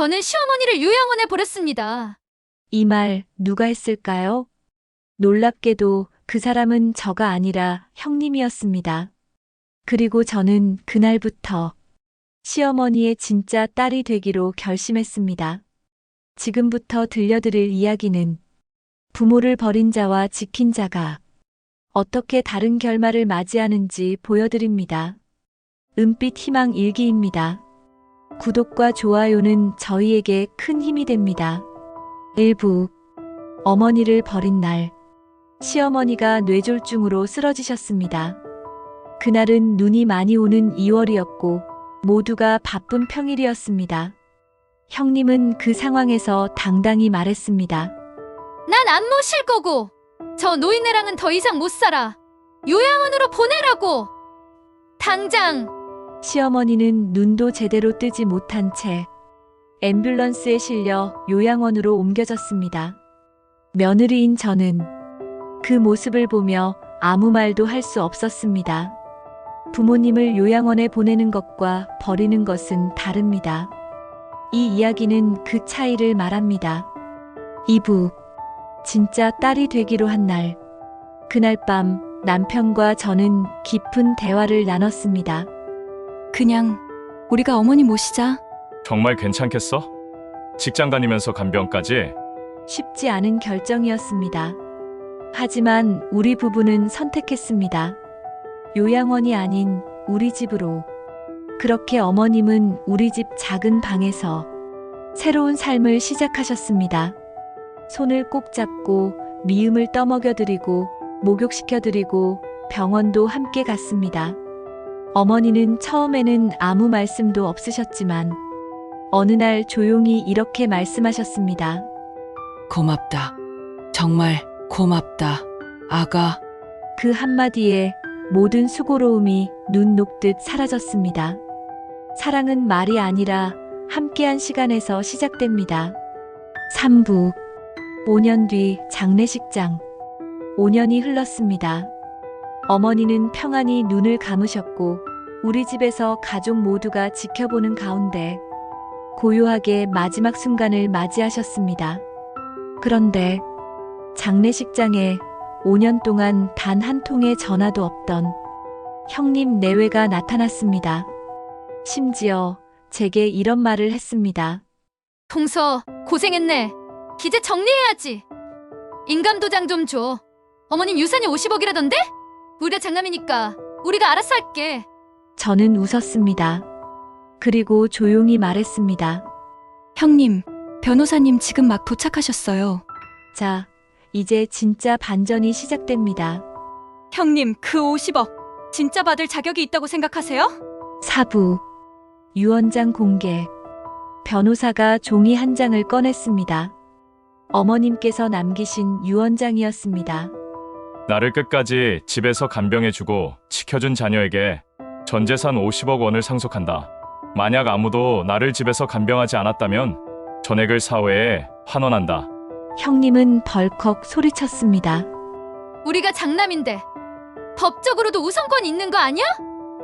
저는 시어머니를 요양원에 보냈습니다. 이 말 누가 했을까요? 놀랍게도 그 사람은 저가 아니라 형님이었습니다. 그리고 저는 그날부터 시어머니의 진짜 딸이 되기로 결심했습니다. 지금부터 들려드릴 이야기는 부모를 버린 자와 지킨 자가 어떻게 다른 결말을 맞이하는지 보여드립니다. 은빛 희망 일기입니다. 구독과 좋아요는 저희에게 큰 힘이 됩니다. 일부 어머니를 버린 날 시어머니가 뇌졸중으로 쓰러지셨습니다. 그날은 눈이 많이 오는 2월이었고 모두가 바쁜 평일이었습니다. 형님은 그 상황에서 당당히 말했습니다. 난 안 모실 거고 저 노인네랑은 더 이상 못 살아. 요양원으로 보내라고. 당장 시어머니는 눈도 제대로 뜨지 못한 채 앰뷸런스에 실려 요양원으로 옮겨졌습니다. 며느리인 저는 그 모습을 보며 아무 말도 할 수 없었습니다. 부모님을 요양원에 보내는 것과 버리는 것은 다릅니다. 이 이야기는 그 차이를 말합니다. 2부 진짜 딸이 되기로 한 날. 그날 밤 남편과 저는 깊은 대화를 나눴습니다. 그냥 우리가 어머니 모시자. 정말 괜찮겠어? 직장 다니면서 간병까지? 쉽지 않은 결정이었습니다. 하지만 우리 부부는 선택했습니다. 요양원이 아닌 우리 집으로. 그렇게 어머님은 우리 집 작은 방에서 새로운 삶을 시작하셨습니다. 손을 꼭 잡고 미음을 떠먹여드리고 목욕시켜드리고 병원도 함께 갔습니다. 어머니는 처음에는 아무 말씀도 없으셨지만 어느 날 조용히 이렇게 말씀하셨습니다. 고맙다. 정말 고맙다. 아가, 그 한마디에 모든 수고로움이 눈 녹듯 사라졌습니다. 사랑은 말이 아니라 함께한 시간에서 시작됩니다. 3부 5년 뒤 장례식장 5년이 흘렀습니다. 어머니는 평안히 눈을 감으셨고 우리 집에서 가족 모두가 지켜보는 가운데 고요하게 마지막 순간을 맞이하셨습니다. 그런데 장례식장에 5년 동안 단 한 통의 전화도 없던 형님 내외가 나타났습니다. 심지어 제게 이런 말을 했습니다. 동서 고생했네. 기재 정리해야지. 인감도장 좀 줘. 어머님 유산이 50억이라던데? 우리가 장남이니까 우리가 알아서 할게. 저는 웃었습니다. 그리고 조용히 말했습니다. 형님, 변호사님 지금 막 도착하셨어요. 자, 이제 진짜 반전이 시작됩니다. 형님, 그 50억 진짜 받을 자격이 있다고 생각하세요? 사부 유언장 공개 변호사가 종이 한 장을 꺼냈습니다. 어머님께서 남기신 유언장이었습니다. 나를 끝까지 집에서 간병해주고 지켜준 자녀에게 전 재산 50억 원을 상속한다. 만약 아무도 나를 집에서 간병하지 않았다면 전액을 사회에 환원한다. 형님은 벌컥 소리쳤습니다. 우리가 장남인데 법적으로도 우선권 있는 거 아니야?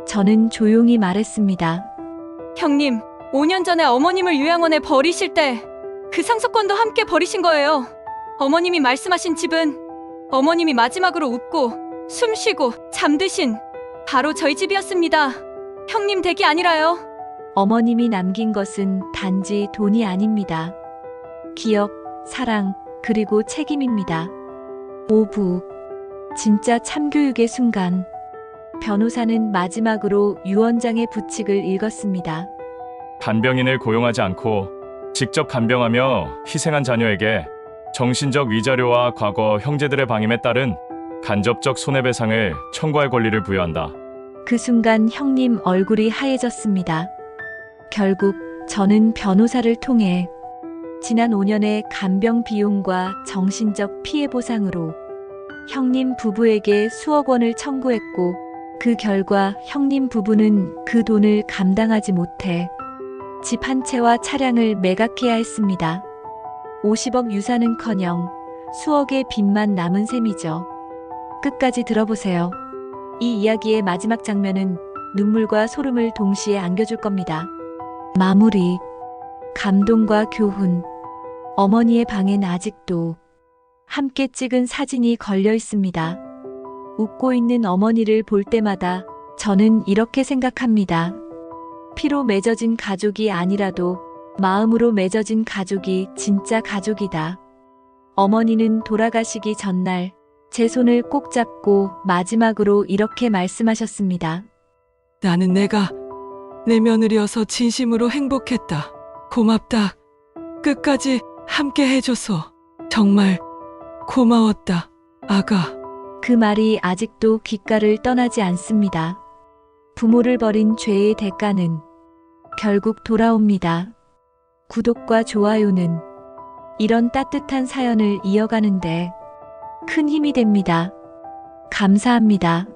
저는 조용히 말했습니다. 형님, 5년 전에 어머님을 요양원에 버리실 때 그 상속권도 함께 버리신 거예요. 어머님이 말씀하신 집은 어머님이 마지막으로 웃고 숨 쉬고 잠드신 바로 저희 집이었습니다. 형님 댁이 아니라요. 어머님이 남긴 것은 단지 돈이 아닙니다. 기억, 사랑, 그리고 책임입니다. 5부. 진짜 참교육의 순간. 변호사는 마지막으로 유언장의 부칙을 읽었습니다. 간병인을 고용하지 않고 직접 간병하며 희생한 자녀에게 정신적 위자료와 과거 형제들의 방임에 따른 간접적 손해배상을 청구할 권리를 부여한다. 그 순간 형님 얼굴이 하얘졌습니다. 결국 저는 변호사를 통해 지난 5년의 간병 비용과 정신적 피해 보상으로 형님 부부에게 수억 원을 청구했고 그 결과 형님 부부는 그 돈을 감당하지 못해 집 한 채와 차량을 매각해야 했습니다. 50억 유산은커녕 수억의 빚만 남은 셈이죠. 끝까지 들어보세요. 이 이야기의 마지막 장면은 눈물과 소름을 동시에 안겨줄 겁니다. 마무리. 감동과 교훈. 어머니의 방엔 아직도 함께 찍은 사진이 걸려 있습니다. 웃고 있는 어머니를 볼 때마다 저는 이렇게 생각합니다. 피로 맺어진 가족이 아니라도 마음으로 맺어진 가족이 진짜 가족이다. 어머니는 돌아가시기 전날 제 손을 꼭 잡고 마지막으로 이렇게 말씀하셨습니다. 나는 내가 내 며느리여서 진심으로 행복했다. 고맙다. 끝까지 함께 해줘서 정말 고마웠다. 아가. 그 말이 아직도 귓가를 떠나지 않습니다. 부모를 버린 죄의 대가는 결국 돌아옵니다. 구독과 좋아요는 이런 따뜻한 사연을 이어가는데 큰 힘이 됩니다. 감사합니다.